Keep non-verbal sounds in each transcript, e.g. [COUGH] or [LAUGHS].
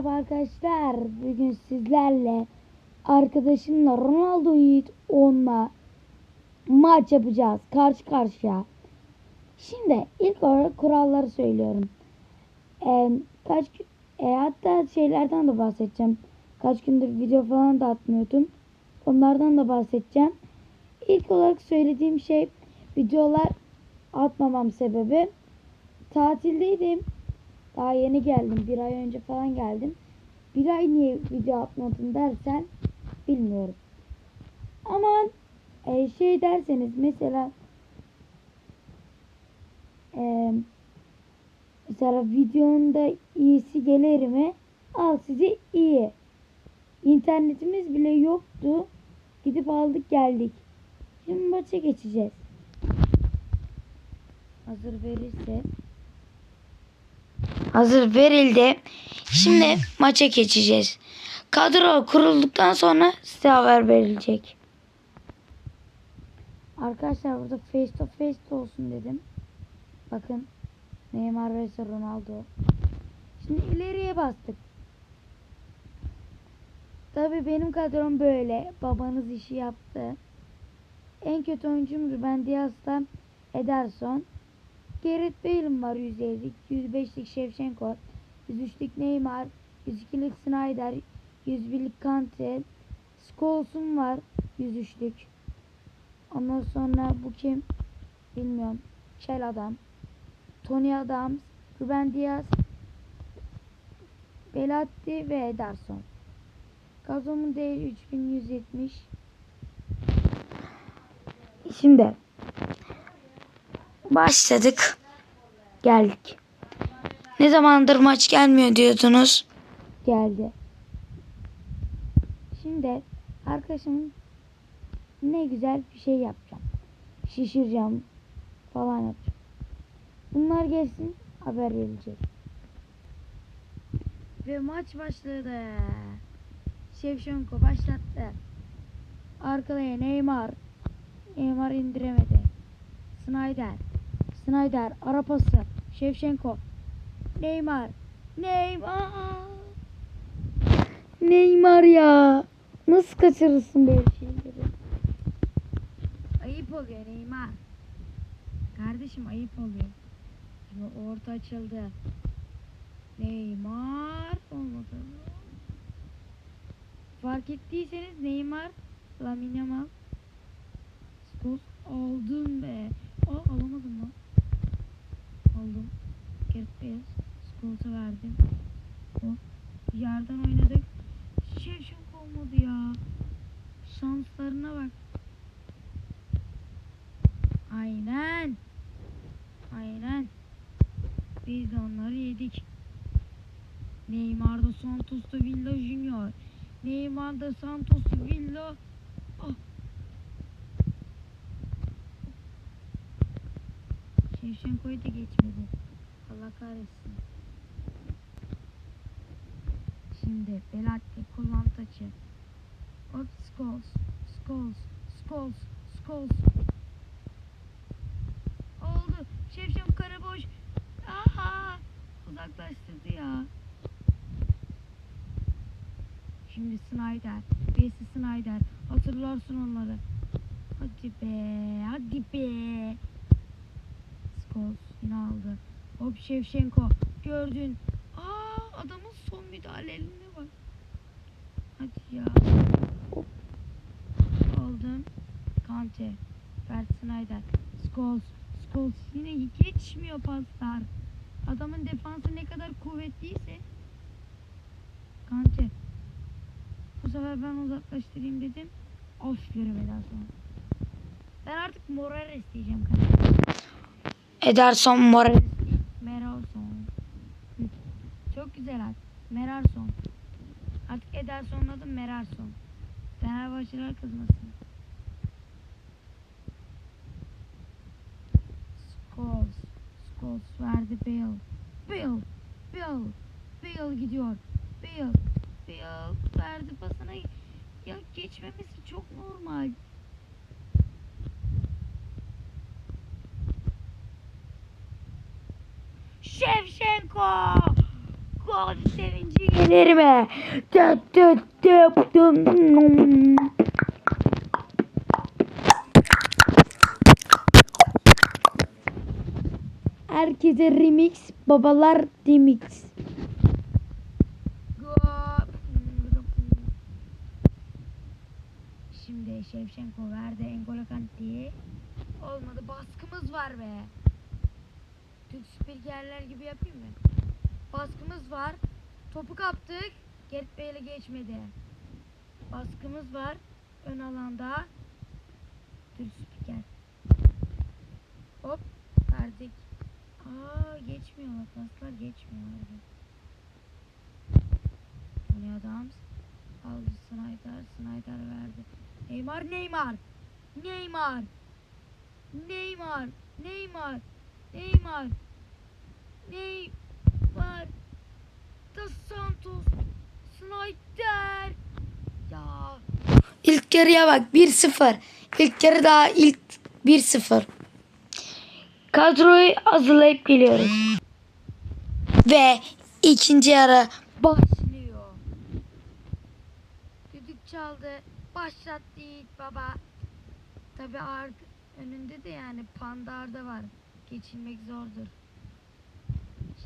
Merhaba arkadaşlar. Bugün sizlerle arkadaşımla Ronaldo Yiğit onunla maç yapacağız. Karşı karşıya. Şimdi ilk olarak kuralları söylüyorum. Ee, kaç e, hatta şeylerden de bahsedeceğim. Kaç gündür video falan da atmıyordum. Onlardan da bahsedeceğim. İlk olarak söylediğim şey videolar atmamam sebebi tatildeydim. Daha yeni geldim. Bir ay önce falan geldim. Bir ay niye video atmadın dersen bilmiyorum. Ama e, şey derseniz mesela e, mesela videonda iyisi gelir mi? Al size iyi. İnternetimiz bile yoktu. Gidip aldık geldik. Şimdi maça geçeceğiz. Hazır verirse. Hazır verildi. Şimdi maça geçeceğiz. Kadro kurulduktan sonra size haber verilecek. Arkadaşlar burada face to face de olsun dedim. Bakın Neymar vs Ronaldo. Şimdi ileriye bastık. Tabi benim kadrom böyle. Babanız işi yaptı. En kötü oyuncum Ruben Dias'tan Ederson. Gareth Bale'im var 150'lik, 105'lik Shevchenko, 103'lik Neymar, 102'lik Snyder, 101'lik Kante, Scholes'um var 103'lük. Ondan sonra bu kim? Bilmiyorum. Kel adam. Tony Adams, Ruben Diaz, Belatti ve Ederson. Kadromun değeri 3170. Şimdi başladık. Geldik. Ne zamandır maç gelmiyor diyordunuz. Geldi. Şimdi arkadaşımın ne güzel bir şey yapacağım. Şişireceğim falan yapacağım. Bunlar gelsin haber verilecek. Ve maç başladı. Şevşenko başlattı. Arkaya Neymar. Neymar indiremedi. Snyder. Snyder ara pası. Şevşenko. Neymar. Neymar. Neymar ya. Nasıl kaçırırsın böyle şeyleri? Ayıp oluyor Neymar. Kardeşim ayıp oluyor. Şimdi orta açıldı. Neymar olmadı. Fark ettiyseniz Neymar Lamine Yamal Skos aldım be. Aa alamadım lan. Aldım. Gareth Bale. Skos'a verdim. O. Yerden oynadık. Şevşenko olmadı ya. Şanslarına bak. Aynen. Aynen. Biz de onları yedik. Neymar da Santos da Villa Junior. Neymar da Santos Villa. Şevşenko'yu da geçmedi. Allah kahretsin. Şimdi Belatti kullan taçı. Hop Scholes. Scholes. Scholes. Scholes. Oldu. Şevşenko kara boş. Aha! Uzaklaştırdı ya. Şimdi Snyder. Birisi Snyder. Hatırlarsın onları. Hadi be. Hadi be. Scholes yine aldı. Hop Şevşenko. Gördün. Aa adamın son müdahalelerine bak. Hadi ya. Hop. Aldın. Kante. Bert Snyder. Scholes. Scholes yine geçmiyor paslar. Adamın defansı ne kadar kuvvetliyse. Kante. Bu sefer ben uzaklaştırayım dedim. Of göremeden sonra. Ben artık Morales diyeceğim. Ederson Morales. Meralson. Çok güzel ad. Meralson. Artık Ederson'un adı Meralson. Fenerbahçeler kızmasın. Scholes. Scholes verdi Bale. Bale. Bale. Bale gidiyor. Bale. Bale verdi pasına. Ya geçmemesi çok normal. Şevşenko. Gol sevinci ellerime. Tıp tıp tıp tıp. Herkese remix, babalar remix. Şimdi Şevşenko verdi Engolo Kante'yi. Olmadı baskımız var be. Türk spikerler gibi yapayım mı? Baskımız var. Topu kaptık. Gerrit Bey'le geçmedi. Baskımız var. Ön alanda. Türk spiker. Hop verdik. Aa geçmiyorlar. Paslar geçmiyor harbi. Tony Adams aldı Snyder. Snyder verdi. Neymar Neymar. Neymar. Neymar. Neymar. Neymar. Neymar. Dos Santos. Snyder. Ya. İlk yarıya bak 1-0. İlk yarı daha ilk 1-0. Kadroyu hazırlayıp geliyoruz. Ve ikinci yarı başlıyor. Düdük çaldı. Başlattı Yiğit baba. Tabi önünde de yani pandarda var. Geçilmek zordur.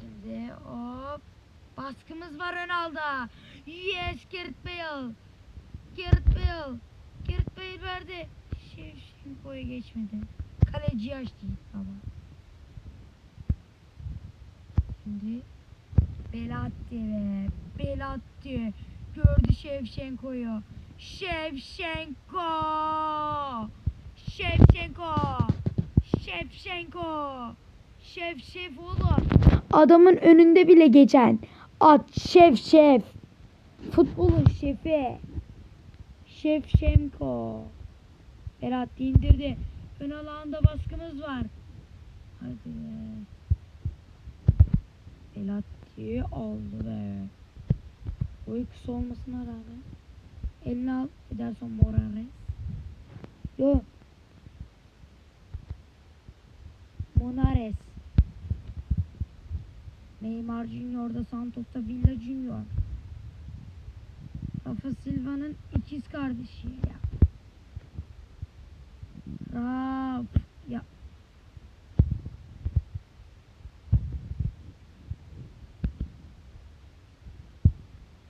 Şimdi hop. Baskımız var Ronaldo. Yes Gareth Bale. Gareth Bale. Gareth Bale verdi. Şevşenko'ya geçmedi. Kaleci açtı baba. Şimdi Belatti be. Belatti. Gördü Şevşenko'yu. Şevşenko. Şevşenko. Şevşenko. Şef şef oğlum. Adamın önünde bile geçen. At şef şef. Futbolun şefi. Şevşenko. Berat indirdi. Ön alanda baskımız var. Hadi be. Belatti aldı be. Boyu kısa olmasına rağmen. Eline al. Ederson Morales. Yo. Neymar Junior'da Santos'ta Villa Junior. Rafa Silva'nın ikiz kardeşi ya. Raf. Ya.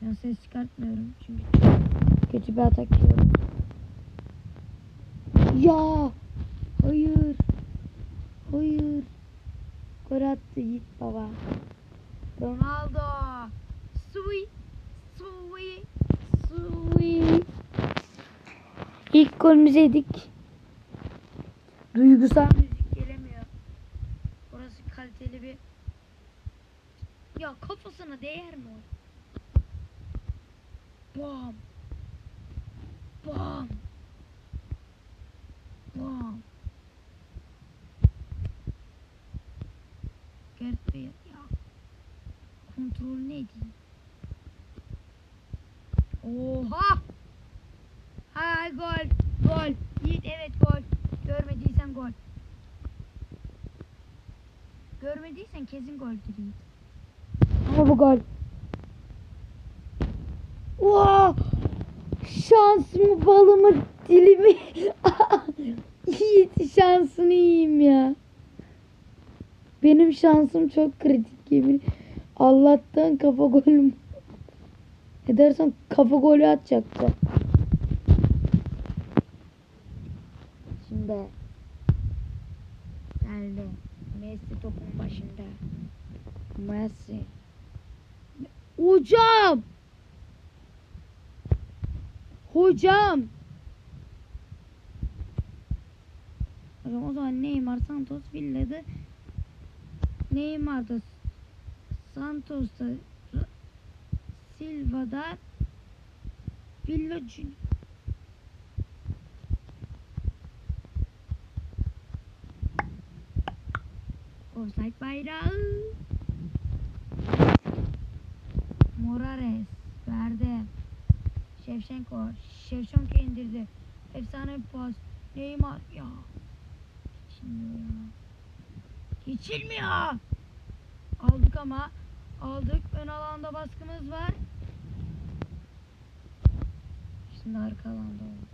Ben ses çıkartmıyorum çünkü kötü bir atak yiyorum. Ya. Hayır. Hayır. Gol attı Yiğit baba. Ronaldo. Sui. Sui. Sui. İlk golümüzü yedik. Duygusal müzik gelemiyor. Orası kaliteli bir... Ya kafasına değer mi o? Bam. Bam. Gareth Bale ya. Kontrol neydi? Oha! Hay gol. Gol. Yiğit evet gol. Görmediysen gol. Görmediysen kesin goldür Yiğit. Ama bu gol. Wow! Şansımı balımı dilimi [LAUGHS] Yiğit şansını yiyeyim ya. Benim şansım çok kritik yemin. Allah'tan kafa golüm. Edersen kafa golü atacaktı. Şimdi geldi. Messi topun başında. Messi. Hocam! Hocam! Hocam o zaman Neymar Santos Villa'da Neymar'da Santos'ta Silva'da Villa Offside bayrağı. Morales verdi. Şevşenko Şevşenko indirdi. Efsane bir pas. Neymar ya. Geçilmiyor ya. Geçilmiyor. Aldık ama aldık ön alanda baskımız var Şimdi arka alanda oldu.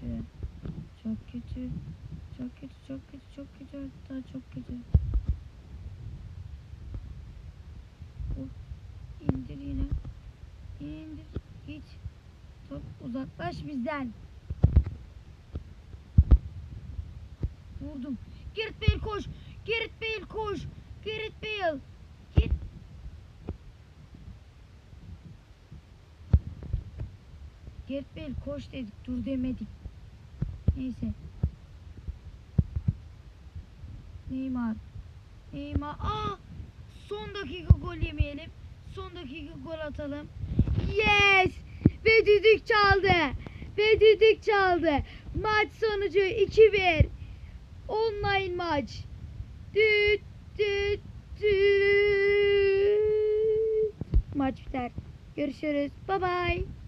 Kötü. Çok kötü. Çok kötü, çok kötü, çok kötü. Hatta çok kötü. Oh, indir yine. İndir. Hiç. Top uzaklaş bizden. Vurdum. Gareth Bale koş. Gareth Bale koş. Gareth Bale. Git. Bale koş dedik. Dur demedik. Neyse. Neymar. Neymar. Aa! Son dakika gol yemeyelim. Son dakika gol atalım. Yes! Ve düdük çaldı. Ve düdük çaldı. Maç sonucu 2-1. Online maç. Düt Maç biter. Görüşürüz. Bye bye.